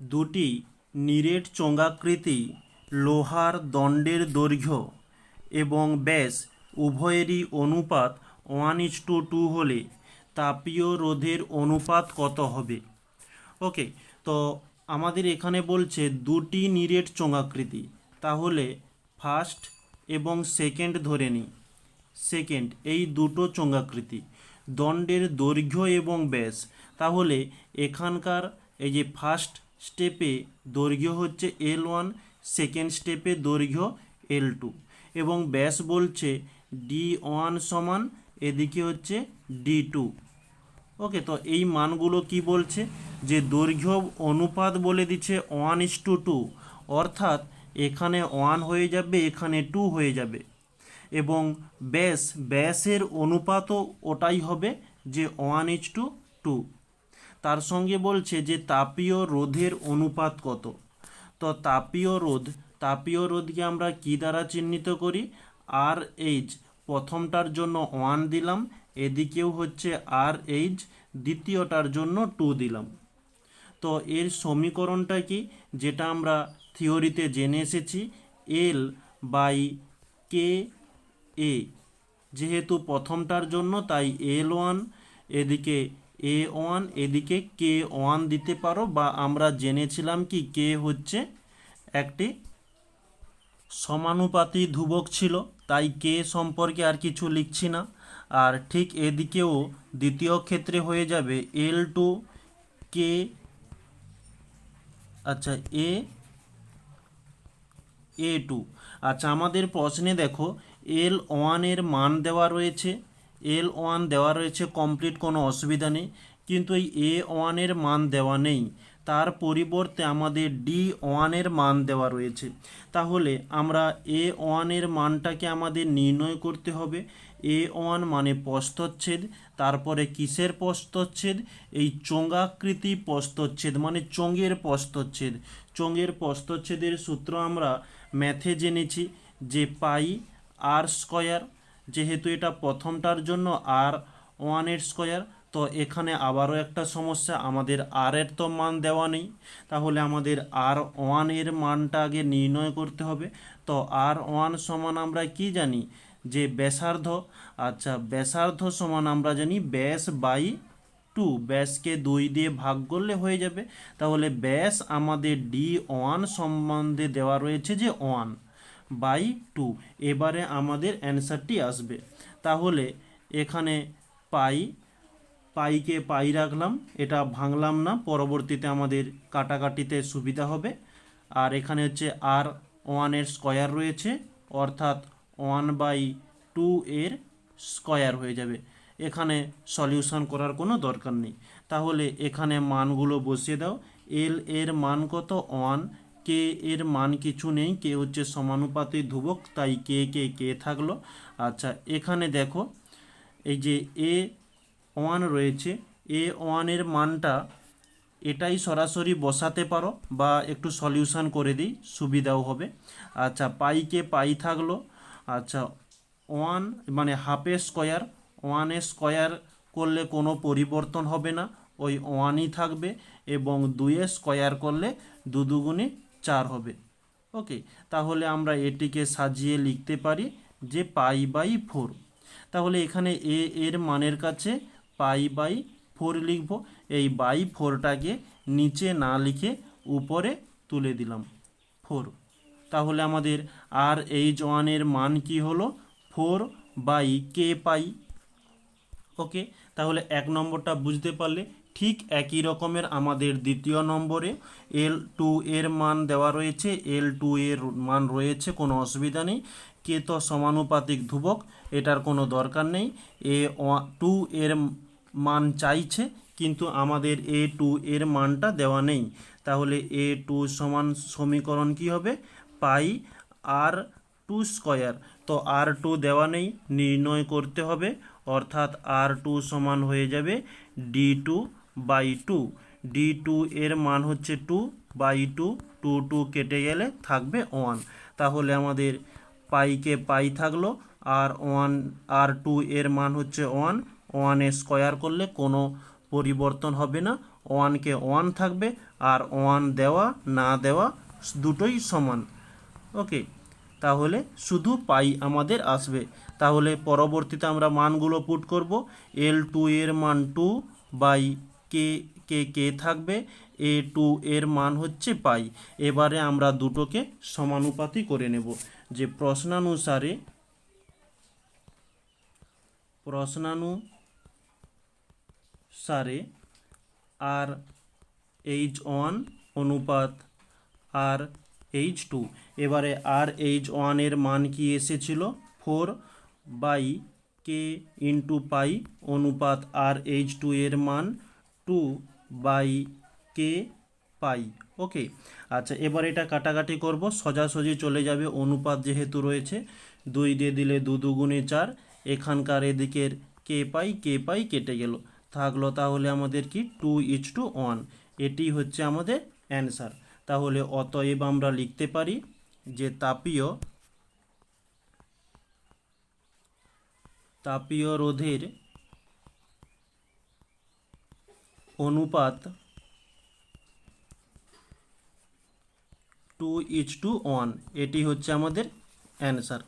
দুটি নিরেট চোঙাকৃতি লোহার দণ্ডের দৈর্ঘ্য এবং ব্যাস উভয়েরই অনুপাত ওয়ান ইস টু টু হলে তাপীয় রোধের অনুপাত কত হবে? ওকে তো আমাদের এখানে বলছে দুটি নিরেট চোঙাকৃতি তাহলে ফার্স্ট এবং সেকেন্ড ধরে নিই। সেকেন্ড এই দুটো চোঙাকৃতি দণ্ডের দৈর্ঘ্য এবং ব্যাস। তাহলে এখানকার এই যে ফার্স্ট স্টেপে দৈর্ঘ্য হচ্ছে এল ওয়ান সেকেন্ড স্টেপে দৈর্ঘ্য এল টু এবং ব্যাস বলছে ডি ওয়ান সমান, এদিকে হচ্ছে ডি টু ওকে, তো এই মানগুলো কি বলছে? যে দৈর্ঘ্য অনুপাত বলে দিচ্ছে ওয়ান ইস টু টু অর্থাৎ এখানে ওয়ান হয়ে যাবে, এখানে টু হয়ে যাবে। এবং ব্যাস, ব্যাসের অনুপাতও ওটাই হবে যে ওয়ান ইস টু টু তার সঙ্গে বলছে যে তাপীয় রোধের অনুপাত কত? তো তাপীয় রোধ, তাপীয় রোধকে আমরা কি দ্বারা চিহ্নিত করি? আর এইচ প্রথমটার জন্য ওয়ান দিলাম, এদিকেও হচ্ছে আর এইচ দ্বিতীয়টার জন্য টু দিলাম। তো এর সমীকরণটা কি? যেটা আমরা থিওরিতে জেনে এসেছি এল বাই কে এ যেহেতু প্রথমটার জন্য, তাই এল ওয়ান এদিকে এ ওয়ান এদিকে কে ওয়ান দিতে পারো বা আমরা জেনেছিলাম কি কে হচ্ছে একটি সমানুপাতি ধ্রুবক ছিল, তাই কে সম্পর্কে আর কিছু লিখছি না। আর ঠিক এদিকেও দ্বিতীয় ক্ষেত্রে হয়ে যাবে এল টু কে আচ্ছা এ এ টু। আচ্ছা আমাদের প্রশ্নে দেখো, এল ওয়ানের মান দেওয়া রয়েছে। এল ওয়ান দেওয়া রয়েছে কমপ্লিট কোনো অসুবিধা নেই। কিন্তু এই এ ওয়ানের মান দেওয়া নেই। তার পরিবর্তে আমাদের ডি ওয়ানের মান দেওয়া রয়েছে। তাহলে আমরা এ ওয়ানের মানটাকে আমাদের নির্ণয় করতে হবে। এ ওয়ান মানে প্রস্তচ্ছেদ, তারপরে কিসের প্রস্তচ্ছেদ? এই চোঙাকৃতি প্রস্তচ্ছেদ মানে চোঙের প্রস্তচ্ছেদ। চোঙের প্রস্তচ্ছেদের সূত্র আমরা ম্যাথে জেনেছি যে পাই আর স্কয়ার যেহেতু এটা প্রথমটার জন্য আর ওয়ানের স্কয়ার, তো এখানে আবারও একটা সমস্যা, আমাদের আর এর তো মান দেওয়া নেই। তাহলে আমাদের আর ওয়ানের মানটা আগে নির্ণয় করতে হবে। তো আর ওয়ান সমান আমরা কি জানি? যে ব্যাসার্ধ। আচ্ছা ব্যাসার্ধ সমান আমরা জানি ব্যাস বাই টু। ব্যাসকে দুই দিয়ে ভাগ করলে হয়ে যাবে। তাহলে ব্যাস আমাদের ডি ওয়ান সম্বন্ধে দেওয়া রয়েছে যে ওয়ান। বাই টু এবারে আমাদের অ্যান্সারটি আসবে। তাহলে এখানে পাই, পাইকে পাই রাখলাম। এটা ভাঙলাম না, পরবর্তীতে আমাদের কাটাকাটিতে সুবিধা হবে। আর এখানে হচ্ছে আর ওয়ানের স্কয়ার রয়েছে, অর্থাৎ ওয়ান বাই টু এর স্কয়ার হয়ে যাবে। এখানে সলিউশন করার কোনো দরকার নেই। তাহলে এখানে মানগুলো বসিয়ে দাও। এল এর মান কত? ওয়ান কে এর মান কিছু নেই, কে হচ্ছে সমানুপাতি ধ্রুবক, তাই কে কে কে থাকল। আচ্ছা এখানে দেখো, এই যে এ ওয়ান রয়েছে, এ ওয়ানের মানটা এটাই সরাসরি বসাতে পারো বা একটু সলিউশন করে দিই, সুবিধাও হবে। আচ্ছা পাইকে পাই থাকল আচ্ছা ওয়ান মানে হাফের স্কয়ার ওয়ানের স্কয়ার করলে কোনো পরিবর্তন হবে না, ওই ওয়ানই থাকবে এবং দুইয়ের স্কয়ার করলে দু দুগুণে চার হবে। ওকে তাহলে আমরা এটিকে সাজিয়ে লিখতে পারি যে পাই বাই ফোর। তাহলে এখানে এ এর মানের কাছে পাই বাই ফোর লিখব। এই বাই ফোরটাকে নিচে না লিখে উপরে তুলে দিলাম ফোর। তাহলে আমাদের আর এইচ ওয়ানের মান কি হলো? ফোর বাই কে পাই। ওকে তাহলে এক নম্বরটা বুঝতে পারলে ঠিক একই রকমের আমাদের দ্বিতীয় নম্বরে এল টু এর মান দেওয়া রয়েছে এল টু এর মান রয়েছে, কোনো অসুবিধা নেই। কে তো সমানুপাতিক ধ্রুবক, এটার কোনো দরকার নেই। এ টু এর মান চাইছে, কিন্তু আমাদের এ টু এর মানটা দেওয়া নেই। তাহলে এ টু সমান সমীকরণ কি হবে? পাই আর টু স্কয়ার তো আর টু দেওয়া নেই, নির্ণয় করতে হবে। অর্থাৎ আর টু সমান হয়ে যাবে D two by two D two এর মান হচ্ছে two by two two two কেটে গেলে থাকবে ওয়ান তাহলে আমাদের পাইকে পাই থাকল। আর ওয়ান আর টু এর মান হচ্ছে ওয়ান ওয়ানে স্কয়ার করলে কোনো পরিবর্তন হবে না। ওয়ানকে ওয়ান থাকবে। আর ওয়ান দেওয়া, না দেওয়া, দুটোই সমান। ওকে তাহলে শুধু পাই আমাদের আসবে। তাহলে পরবর্তীতে আমরা মানগুলো পুট করব। এল টু এর মান টু বাই কে কে কে থাকবে। এ টু এর মান হচ্ছে পাই। এবারে আমরা দুটোকে সমানুপাতি করে নেব। যে প্রশ্নানুসারে প্রশ্নানুসারে আর এইচ ওয়ান অনুপাত আর এইচ টু এবারে আর এইচ ওয়ানের মান কি এসেছিল? Four by K into pi অনুপাত আর এইচ টু এর মান টু বাই কে পাই ওকে আচ্ছা এবার এটা কাটাকাটি করব। সোজাসুজি চলে যাবে অনুপাত যেহেতু রয়েছে। দুই দিয়ে দিলে দু দুগুণে চার। এখানকার এদিকের কে পাই কে পাই কেটে গেল। থাকল তাহলে আমাদের কি? টু ইচ টু ওয়ান এটি হচ্ছে আমাদের অ্যান্সার তাহলে অতএব আমরা লিখতে পারি যে তাপীয় তাপীয় রোধের অনুপাত টু ইচ টু ওয়ান এটি হচ্ছে আমাদের অ্যান্সার